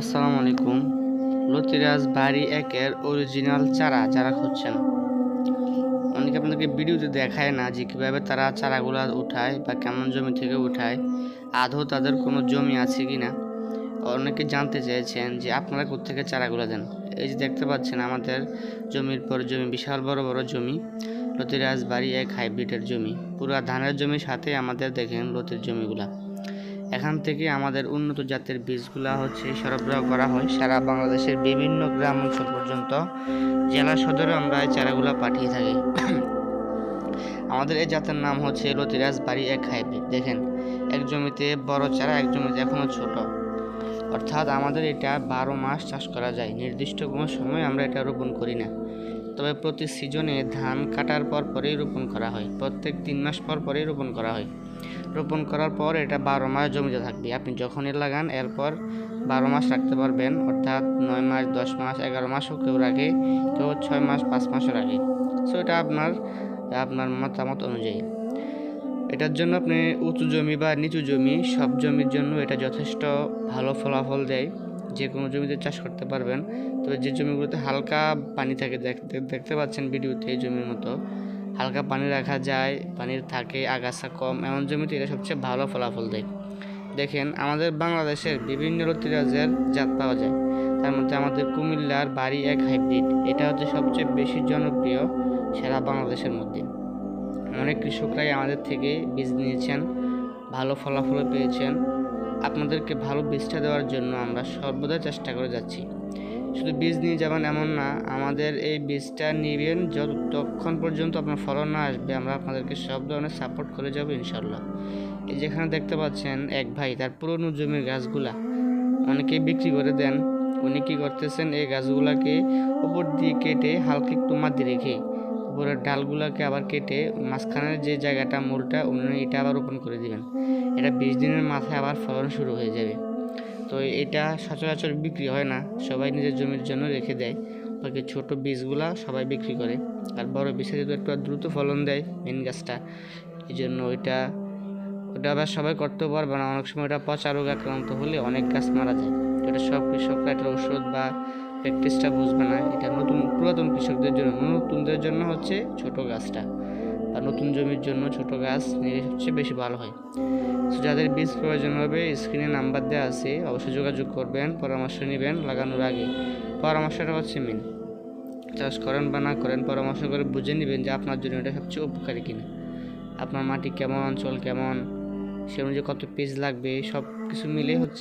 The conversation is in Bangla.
আসসালামু আলাইকুম। লতিরাজ বাড়ি একের অরিজিনাল চারা যারা খুঁজছেন। অনেকে আপনাদেরকে ভিডিওতে দেখায় না যে কীভাবে তারা চারাগুলো উঠায় বা কেমন জমি থেকে উঠায়, আদৌ তাদের কোনো জমি আছে কি না অনেকে জানতে চেয়েছেন যে আপনারা কোথেকে চারাগুলো দেন। এই যে দেখতে পাচ্ছেন আমাদের জমির পর জমি, বিশাল বড় বড় জমি। লতিরাজ বাড়ি এক হাইব্রিডের জমি। পুরো ধানের জমির সাথে আমাদের দেখেন লতির জমিগুলা। এখান থেকে আমাদের উন্নত জাতের বীজগুলা হচ্ছে সরবরাহ করা হয় সারা বাংলাদেশের বিভিন্ন গ্রাম অঞ্চল পর্যন্ত। জেলা সদরে আমরা এই চারাগুলা পাঠিয়ে থাকি। আমাদের এই জাতের নাম হচ্ছে লতিরাজ বাড়ি এক হাইব্রিড, দেখেন। এক জমিতে বড় চারা, এক জমিতে এখনও ছোট। অর্থাৎ আমাদের এটা বারো মাস চাষ করা যায়। নির্দিষ্ট কোনো সময় আমরা এটা রোপণ করি না। তবে প্রতি সিজনে ধান কাটার পর পরেই রোপণ করা হয়। প্রত্যেক তিন মাস পর পরেই রোপণ করা হয়। রোপণ করার পর এটা বারো মাস জমিতে থাকবে। আপনি যখনই লাগান, এরপর বারো মাস রাখতে পারবেন, অর্থাৎ নয় মাস, দশ মাস, এগারো মাসও কেউ রাখে, কেউ ছয় মাস, পাঁচ মাসও রাখে। সো এটা আপনার আপনার মতামত অনুযায়ী। এটার জন্য আপনি উঁচু জমি বা নিচু জমি, সব জমির জন্য এটা যথেষ্ট ভালো ফলাফল দেয়। যে কোনো জমিতে চাষ করতে পারবেন। তবে যে জমিগুলোতে হালকা পানি থাকে দেখতে দেখতে পাচ্ছেন ভিডিওতে এই জমির মতো হালকা পানি রাখা যায়, পানির থাকে, আগাছা কম, এমন জমিতে এটা সবচেয়ে ভালো ফলাফল দেয়। দেখেন, আমাদের বাংলাদেশের বিভিন্ন লতিরাজের জাত পাওয়া যায়। তার মধ্যে আমাদের কুমিল্লার বাড়ি এক হাইব্রিড। এটা হচ্ছে সবচেয়ে বেশি জনপ্রিয় সারা বাংলাদেশের মধ্যে। অনেক কৃষকরাই আমাদের থেকে বীজ নিয়েছেন, ভালো ফলাফল পেয়েছেন। আপনাদেরকে ভালো বীজটা দেওয়ার জন্য আমরা সর্বদা চেষ্টা করে যাচ্ছি। শুধু বীজ নিয়ে যাবেন এমন না, আমাদের এই বীজটা নিবেন যতক্ষণ পর্যন্ত আপনার ফলন না আসবে, আমরা আপনাদেরকে সব ধরনের সাপোর্ট করে যাব ইনশাল্লাহ। এই যেখানে দেখতে পাচ্ছেন এক ভাই, তার পুরনো জমির গাছগুলা অনেকে বিক্রি করে দেন। উনি কী করতেছেন, এই গাছগুলাকে উপর দিয়ে কেটে হালকা একটু মাটি রেখে উপরের ডালগুলোকে আবার কেটে মাঝখানের যে জায়গাটা মূলটা উনি এটা আবার রোপণ করে দিবেন। এটা বিশ দিনের মাথায় আবার ফলন শুরু হয়ে যাবে। এটা সচরাচর বিক্রি হয় না। সবাই নিজের জমির জন্য রেখে দেয়। বাকি ছোট বীজগুলা সবাই বিক্রি করে। আর বড় বীজে যেহেতু একটু দ্রুত ফলন দেয় মেন গাছটা এই জন্য ওইটা, ওটা আবার সবাই করতেও পারবে না অনেক সময় ওটা পচা রোগ আক্রান্ত হলে অনেক গাছ মারা যায়। এটা সব কৃষকরা এটার ওষুধ বা প্র্যাকটিসটা বুঝবে না। এটা নতুন পুরাতন কৃষকদের জন্য, নতুনদের জন্য হচ্ছে ছোট গাছটা। বা নতুন জমির জন্য ছোট গাছ নিলে সবচেয়ে বেশি ভালো হয়। যাদের বীজ প্রয়োজন হবে স্ক্রিনে নাম্বার দেওয়া আছে, অবশ্যই যোগাযোগ করবেন, পরামর্শ নেবেন লাগানোর আগে। পরামর্শটা হচ্ছে মেন চাষ করেন বা না করেন, পরামর্শ করে বুঝে নেবেন যে আপনার জন্য এটা সবচেয়ে উপকারী কিনা। আপনার মাটি কেমন, অঞ্চল কেমন, সে অনুযায়ী কত পিস লাগবে সব কিছু মিলে হচ্ছে